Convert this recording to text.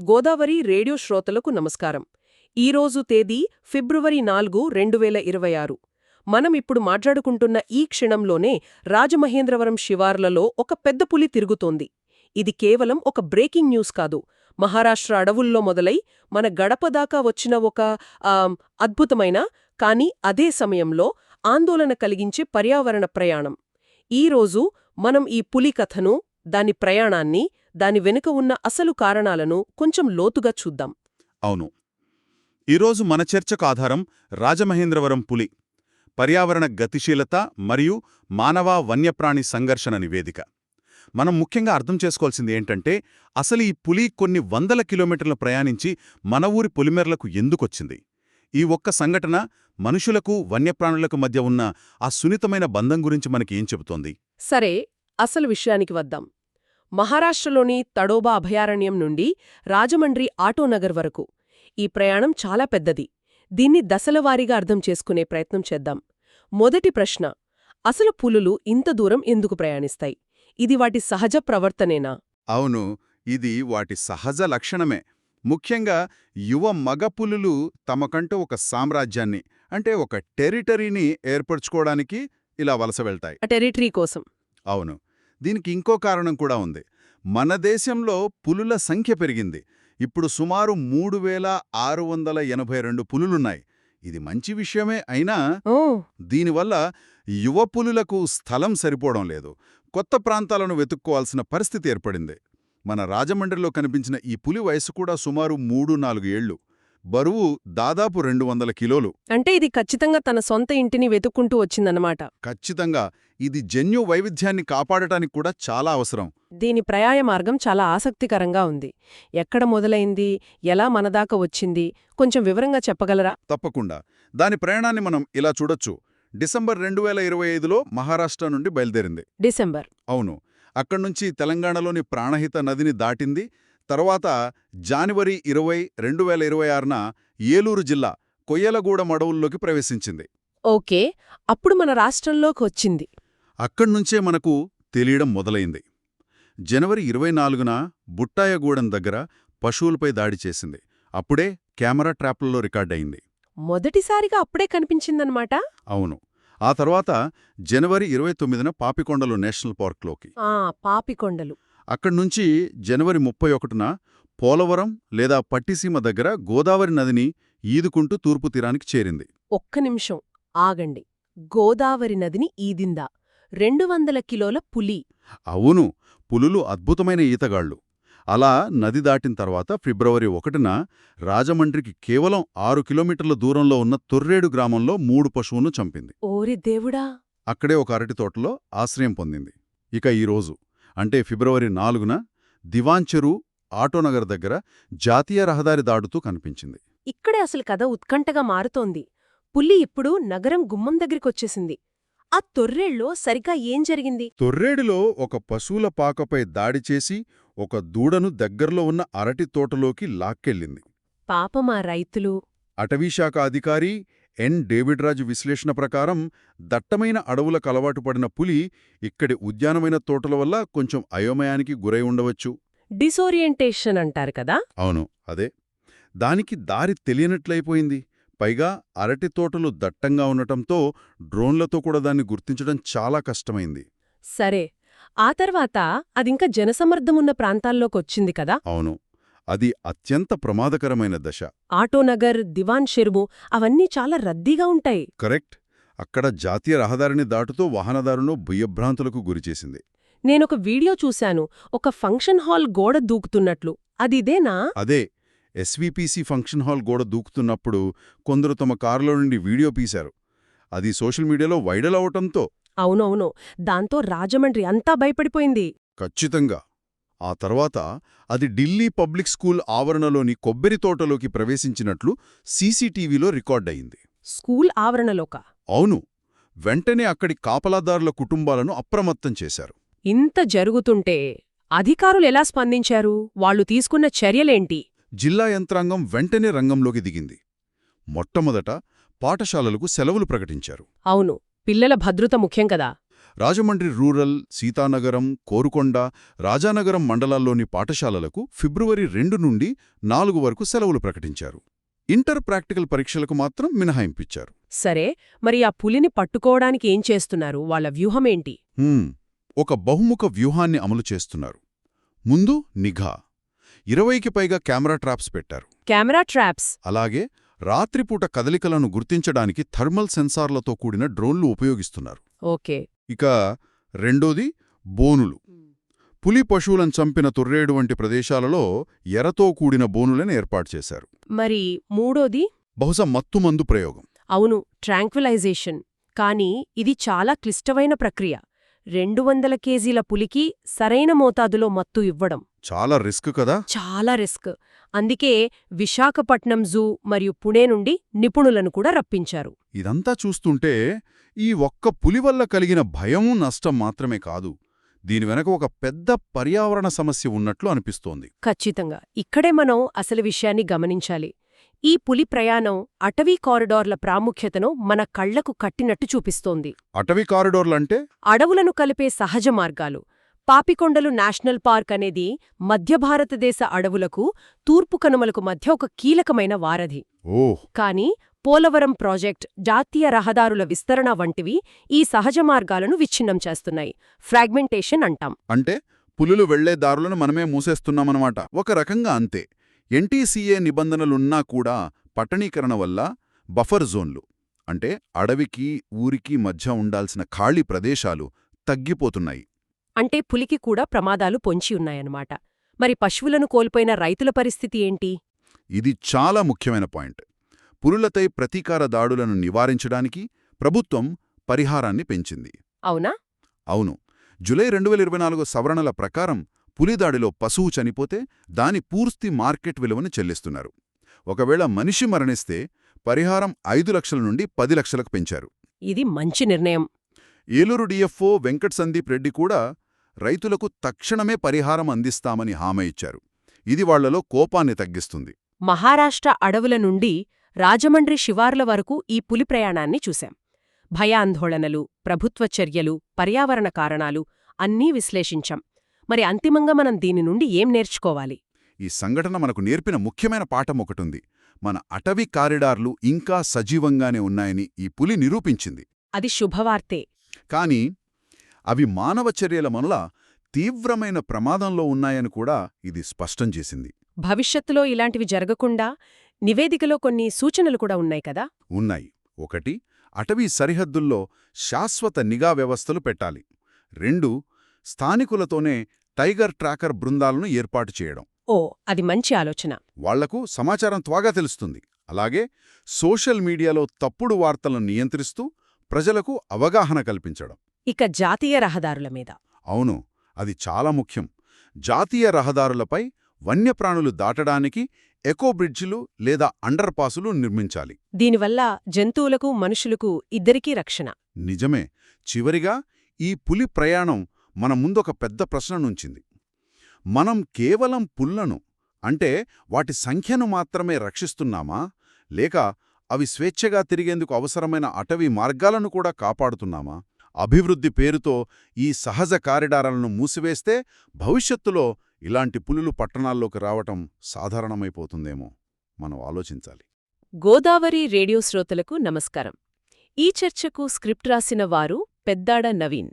Godavari radio శ్రోతలకు నమస్కారం. ఈరోజు తేదీ ఫిబ్రవరి నాలుగు రెండు వేల ఇరవై ఆరు. మనం ఇప్పుడు మాట్లాడుకుంటున్న ఈ క్షణంలోనే రాజమహేంద్రవరం శివార్లలో ఒక పెద్ద పులి తిరుగుతోంది. ఇది కేవలం ఒక బ్రేకింగ్ న్యూస్ కాదు. మహారాష్ట్ర అడవుల్లో మొదలై మన గడప దాకా వచ్చిన ఒక అద్భుతమైన కానీ అదే సమయంలో ఆందోళన కలిగించే పర్యావరణ ప్రయాణం. ఈరోజు మనం ఈ పులి కథను దాని ప్రయాణాన్ని దాని వెనుక ఉన్న అసలు కారణాలను కొంచెం లోతుగా చూద్దాం. అవును. ఈరోజు మన చర్చకు ఆధారం రాజమహేంద్రవరం పులి పర్యావరణ గతిశీలత మరియు మానవ వన్యప్రాణి సంఘర్షణ నివేదిక. మనం ముఖ్యంగా అర్థం చేసుకోవాల్సింది ఏంటంటే అసలు ఈ పులి కొన్ని వందల కిలోమీటర్లు ప్రయాణించి మన ఊరి పొలిమేరలకు ఎందుకొచ్చింది? ఈ ఒక్క సంఘటన మనుషులకు వన్యప్రాణులకు మధ్య ఉన్న ఆ సున్నితమైన బంధం గురించి మనకి ఏం చెబుతోంది? సరే అసలు విషయానికి వద్దాం. మహారాష్ట్రలోని తడోబా అభయారణ్యం నుండి రాజమండ్రి ఆటోనగర్ వరకు. ఈ ప్రయాణం చాలా పెద్దది. దీన్ని దశలవారీగా అర్థం చేసుకునే ప్రయత్నం చేద్దాం. మొదటి ప్రశ్న అసలు పులులు ఇంత దూరం ఎందుకు ప్రయాణిస్తాయి? ఇది వాటి సహజ ప్రవర్తనేనా? అవును ఇది వాటి సహజ లక్షణమే. ముఖ్యంగా యువ మగ పులులు తమకంటూ ఒక సామ్రాజ్యాన్ని అంటే ఒక టెరిటరీని ఏర్పరచుకోవడానికి ఇలా వలస వెళ్తాయి. ఆ టెరిటరీ కోసం. అవును. దీనికి ఇంకో కారణం కూడా ఉంది. మన దేశంలో పులుల సంఖ్య పెరిగింది. ఇప్పుడు సుమారు మూడు వేల ఆరు వందల ఎనభై రెండు పులులున్నాయి. ఇది మంచి విషయమే అయినా దీనివల్ల యువ పులులకు స్థలం సరిపోవడం లేదు. కొత్త ప్రాంతాలను వెతుక్కోవాల్సిన పరిస్థితి ఏర్పడింది. మన రాజమండ్రిలో కనిపించిన ఈ పులి వయసు కూడా సుమారు మూడు నాలుగు ఏళ్ళు బరువు దాదాపు రెండు వందల కిలోలు. అంటే ఇది ఖచ్చితంగా తన సొంత ఇంటిని వెతుక్కుంటూ వచ్చిందన్నమాట. ఖచ్చితంగా ఇది జన్యు వైవిధ్యాన్ని కాపాడటానికి కూడా చాలా అవసరం. దీని ప్రయాణ మార్గం చాలా ఆసక్తికరంగా ఉంది. ఎక్కడ మొదలైంది? ఎలా మనదాకా వచ్చింది? కొంచెం వివరంగా చెప్పగలరా? తప్పకుండా. దాని ప్రయాణాన్ని మనం ఇలా చూడొచ్చు. డిసెంబర్ రెండు వేల ఇరవై ఐదులో మహారాష్ట్ర నుండి బయలుదేరింది. డిసెంబర్. అవును. అక్కడ్నుంచి తెలంగాణలోని ప్రాణహిత నదిని దాటింది. తర్వాత జానివరి ఇరవై రెండు వేల ఇరవై ఆరున ఏలూరు జిల్లా కొయ్యలగూడెం అడవుల్లోకి ప్రవేశించింది. ఓకే. అప్పుడు మన రాష్ట్రంలోకి వచ్చింది. అక్కడ్నుంచే మనకు తెలియడం మొదలైంది. జనవరి ఇరవై నాలుగున బుట్టాయగూడెం దగ్గర పశువులపై దాడి చేసింది. అప్పుడే కెమెరా ట్రాప్లలో రికార్డయింది మొదటిసారిగా అప్పుడే కనిపించిందన్నమాట? అవును. ఆ తర్వాత జనవరి ఇరవై తొమ్మిదిన పాపికొండలు నేషనల్ పార్క్లోకి. ఆ పాపికొండలు అక్కడ్నుంచి జనవరి ముప్పై ఒకటిన పోలవరం లేదా పట్టిసీమ దగ్గర గోదావరి నదిని ఈదుకుంటూ తూర్పు తీరానికి చేరింది. ఒక్క నిమిషం ఆగండి. గోదావరి నదిని ఈదిందా? రెండు వందల కిలోల పులి. అవును పులులు అద్భుతమైన ఈతగాళ్ళు అలా నది దాటిన తర్వాత ఫిబ్రవరి ఒకటిన రాజమండ్రికి కేవలం ఆరు కిలోమీటర్ల దూరంలో ఉన్న తొర్రేడు గ్రామంలో మూడు పశువును చంపింది. ఓరి దేవుడా! అక్కడే ఒక అరటి తోటలో ఆశ్రయం పొందింది. ఇక ఈరోజు అంటే ఫిబ్రవరి నాలుగున దివాంచెరు ఆటోనగర్ దగ్గర జాతీయ రహదారి దాడుతూ కనిపించింది. ఇక్కడే అసలు కథ ఉత్కంఠగా మారుతోంది. పులి ఇప్పుడు నగరం గుమ్మం దగ్గరికొచ్చేసింది. ఆ తొర్రేళ్ళో సరిగా ఏం జరిగింది? తొర్రేడులో ఒక పశువుల పాకపై దాడి చేసి ఒక దూడను దగ్గర్లో ఉన్న అరటి తోటలోకి లాక్కెళ్ళింది. పాపం ఆ రైతులు? అటవీశాఖ అధికారి ఎన్. డేవిడ్ రాజు విశ్లేషణ ప్రకారం దట్టమైన అడవులకు అలవాటు పడిన పులి ఇక్కడి ఉద్యానమైన తోటల వల్ల కొంచెం అయోమయానికి గురై ఉండవచ్చు. డిసోరియంటేషన్ అంటారు కదా? అవును అదే. దానికి దారి తెలియనట్లయిపోయింది. పైగా అరటి తోటలు దట్టంగా ఉండటంతో డ్రోన్లతో కూడా దాన్ని గుర్తించడం చాలా కష్టమైంది. సరే ఆ తర్వాత అదింకా జనసమర్థమున్న ప్రాంతాల్లోకొచ్చింది కదా? అవును. అది అత్యంత ప్రమాదకరమైన దశ. ఆటోనగర్ దివాన్ షెరుము అవన్నీ చాలా రద్దీగా ఉంటాయి. కరెక్ట్. అక్కడ జాతీయ రహదారిని దాటుతూ వాహనదారును భయభ్రాంతులకు గురిచేసింది నేనొక వీడియో చూశాను. ఒక ఫంక్షన్ హాల్ గోడ దూకుతున్నట్లు. అదిదేనా అదే. ఎస్వీపీసీ ఫంక్షన్ హాల్ గోడ దూకుతున్నప్పుడు కొందరు తమ కారులో నుండి వీడియో తీశారు అది సోషల్ మీడియాలో వైరల్ అవటంతో. అవునవును. దాంతో రాజమండ్రి అంతా భయపడిపోయింది. ఖచ్చితంగా. ఆ తర్వాత అది ఢిల్లీ పబ్లిక్ స్కూల్ ఆవరణలోని కొబ్బరి తోటలోకి ప్రవేశించినట్లు సీసీటీవీలో రికార్డయింది స్కూల్ ఆవరణలోక? అవును. వెంటనే అక్కడి కాపలాదారుల కుటుంబాలను అప్రమత్తం చేశారు. ఇంత జరుగుతుంటే అధికారులు ఎలా స్పందించారు? వాళ్ళు తీసుకున్న చర్యలేంటి? జిల్లా యంత్రాంగం వెంటనే రంగంలోకి దిగింది. మొట్టమొదట పాఠశాలలకు సెలవులు ప్రకటించారు. అవును. పిల్లల భద్రత ముఖ్యం కదా. రాజమండ్రి రూరల్ సీతానగరం కోరుకొండ రాజానగరం మండలాల్లోని పాఠశాలలకు ఫిబ్రవరి రెండు నుండి నాలుగు వరకు సెలవులు ప్రకటించారు. ఇంటర్ ప్రాక్టికల్ పరీక్షలకు మాత్రం మినహాయింపిచ్చారు. సరే మరి ఆ పులిని పట్టుకోవడానికి ఏం చేస్తున్నారు? వాళ్ళ వ్యూహమేంటి? హ్మ్, ఒక బహుముఖ వ్యూహాన్ని అమలు చేస్తున్నారు. ముందు నిఘా. ఇరవైకి పైగా కెమెరా ట్రాప్స్ పెట్టారు. Camera traps? అలాగే రాత్రిపూట కదలికలను గుర్తించడానికి థర్మల్ సెన్సార్లతో కూడిన డ్రోన్లు ఉపయోగిస్తున్నారు. ఓకే. ఇక రెండోది బోనులు. పులి పశువులను చంపిన తొర్రేడు వంటి ప్రదేశాలలో ఎరతో కూడిన బోనులను ఏర్పాటు చేశారు. మరి మూడోది? బహుశా మత్తుమందు ప్రయోగం. అవును ట్రాంక్విలైజేషన్. కానీ ఇది చాలా క్లిష్టమైన ప్రక్రియ. రెండు వందల కేజీల పులికి సరైన మోతాదులో మత్తు ఇవ్వడం. చాలా రిస్క్ కదా? చాలా రిస్క్. అందుకే విశాఖపట్నం జూ మరియు పుణే నుండి నిపుణులను కూడా రప్పించారు. ఇదంతా చూస్తుంటే ఈ ఒక్క పులి వల్ల కలిగిన భయం నష్టం మాత్రమే కాదు దీని వెనక ఒక పెద్ద పర్యావరణ సమస్య ఉన్నట్లు అనిపిస్తోంది. ఖచ్చితంగా. ఇక్కడే మనం అసలు విషయాన్ని గమనించాలి. ఈ పులి ప్రయాణం అటవీ కారిడార్ల ప్రాముఖ్యతను మన కళ్ళకు కట్టినట్టు చూపిస్తోంది. అటవీ కారిడోర్లంటే? అడవులను కలిపే సహజ మార్గాలు. పాపికొండలు నేషనల్ పార్క్ అనేది మధ్య భారతదేశ అడవులకు తూర్పు కనుమలకు మధ్య ఒక కీలకమైన వారధి. కానీ పోలవరం ప్రాజెక్ట్ జాతీయ రహదారుల విస్తరణ వంటివి ఈ సహజ మార్గాలను విచ్ఛిన్నం చేస్తున్నాయి. ఫ్రాగ్మెంటేషన్ అంటాం. అంటే పులులు వెళ్ళే దారులను మనమే మూసేస్తున్నామన్నమాట. ఒక రకంగా అంతే. ఎన్టీసీఏ నిబంధనలున్నా కూడా పట్టణీకరణ వల్ల బఫర్ జోన్లు అంటే అడవికి ఊరికి మధ్య ఉండాల్సిన ఖాళీ ప్రదేశాలు తగ్గిపోతున్నాయి. అంటే పులికి కూడా ప్రమాదాలు పొంచి ఉన్నాయన్నమాట. మరి పశువులను కోల్పోయిన రైతుల పరిస్థితి ఏంటి? ఇది చాలా ముఖ్యమైన పాయింట్. పులులపై ప్రతీకార దాడులను నివారించడానికి ప్రభుత్వం పరిహారాన్ని పెంచింది. అవునా? అవును. జులై రెండు వేల ఇరవై నాలుగు సవరణల ప్రకారం పులిదాడిలో పశువు చనిపోతే దాని పూర్తి మార్కెట్ విలువను చెల్లిస్తున్నారు. ఒకవేళ మనిషి మరణిస్తే పరిహారం ఐదు లక్షల నుండి పది లక్షలకు పెంచారు. ఇది మంచి నిర్ణయం. ఏలూరు డిఎఫ్ఓ వెంకట్ సందీప్ రెడ్డి కూడా రైతులకు తక్షణమే పరిహారం అందిస్తామని హామీ ఇచ్చారు. ఇది వాళ్ళలో కోపాన్ని తగ్గిస్తుంది. మహారాష్ట్ర అడవుల నుండి రాజమండ్రి శివార్ల వరకు ఈ పులి ప్రయాణాన్ని చూశాం. భయాందోళనలు ప్రభుత్వ చర్యలు పర్యావరణ కారణాలు అన్నీ విశ్లేషించాం. మరి అంతిమంగా మనం దీని నుండి ఏం నేర్చుకోవాలి? ఈ సంఘటన మనకు నేర్పిన ముఖ్యమైన పాఠం ఒకటుంది. మన అటవీ కారిడార్లు ఇంకా సజీవంగానే ఉన్నాయని ఈ పులి నిరూపించింది. అది శుభవార్తే. కాని అవి మానవ చర్యల మనల తీవ్రమైన ప్రమాదంలో ఉన్నాయని కూడా ఇది స్పష్టం చేసింది. భవిష్యత్తులో ఇలాంటివి జరగకుండా నివేదికలో కొన్ని సూచనలు కూడా ఉన్నాయి కదా? ఉన్నాయి. ఒకటి అటవీ సరిహద్దుల్లో శాశ్వత నిఘా వ్యవస్థలు పెట్టాలి. రెండు స్థానికులతోనే టైగర్ ట్రాకర్ బృందాలను ఏర్పాటు చేయడం. ఓ అది మంచి ఆలోచన. వాళ్ళకు సమాచారం త్వరగా తెలుస్తుంది. అలాగే సోషల్ మీడియాలో తప్పుడు వార్తలను నియంత్రిస్తూ ప్రజలకు అవగాహన కల్పించడం. ఇక జాతీయ రహదారుల మీద. అవును అది చాలా ముఖ్యం. జాతీయ రహదారులపై వన్యప్రాణులు దాటడానికి ఎకో బ్రిడ్జిలు లేదా అండర్ పాసులు నిర్మించాలి. దీనివల్ల జంతువులకు మనుషులకు ఇద్దరికీ రక్షణ. నిజమే చివరిగా ఈ పులి ప్రయాణం మన ముందొక పెద్ద ప్రశ్న నుంచింది. మనం కేవలం పుల్లను అంటే వాటి సంఖ్యను మాత్రమే రక్షిస్తున్నామా? లేక అవి స్వేచ్ఛగా తిరిగేందుకు అవసరమైన అటవీ మార్గాలను కూడా కాపాడుతున్నామా? అభివృద్ధి పేరుతో ఈ సహజ కారిడారాలను మూసివేస్తే భవిష్యత్తులో ఇలాంటి పులులు పట్టణాల్లోకి రావటం సాధారణమైపోతుందేమో మనం ఆలోచించాలి. గోదావరి రేడియో శ్రోతలకు నమస్కారం. ఈ చర్చకు స్క్రిప్ట్ రాసిన వారు పెద్దాడ నవీన్.